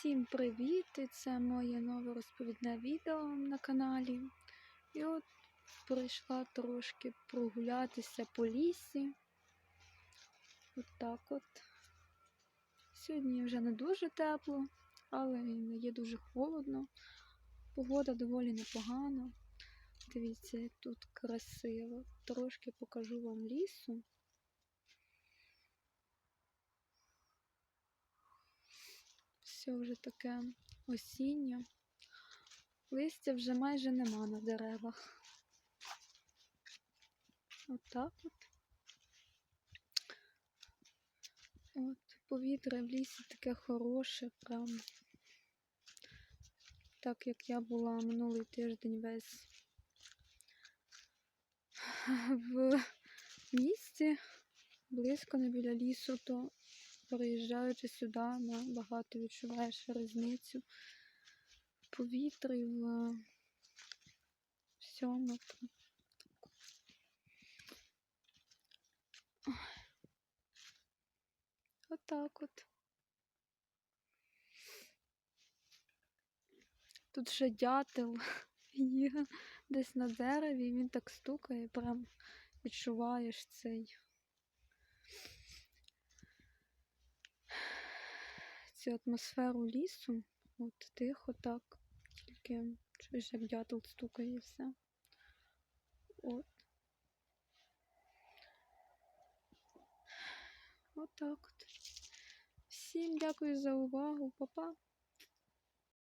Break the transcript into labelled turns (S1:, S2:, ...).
S1: Всім привіт! Це моє нове розповідне відео на каналі. І от прийшла трошки прогулятися по лісі. От от. Сьогодні вже не дуже тепло, але не є дуже холодно. Погода доволі непогана. Дивіться, тут красиво. Трошки покажу вам лісу. Все вже таке осіннє. Листя вже майже нема на деревах. Отак от. От, повітря в лісі таке хороше, прям. Так як я була минулий тиждень весь в місті, близько не біля лісу, то приїжджаючи сюди, набагато відчуваєш різницю в повітрі, в всьому. Отак от. Тут ще дятел є десь на дереві, він так стукає, прям відчуваєш цей. Цю атмосферу лісу, от тихо так, тільки чуєш, як дятел стукає і все. От. Отак от. Всім дякую за увагу, Па-па.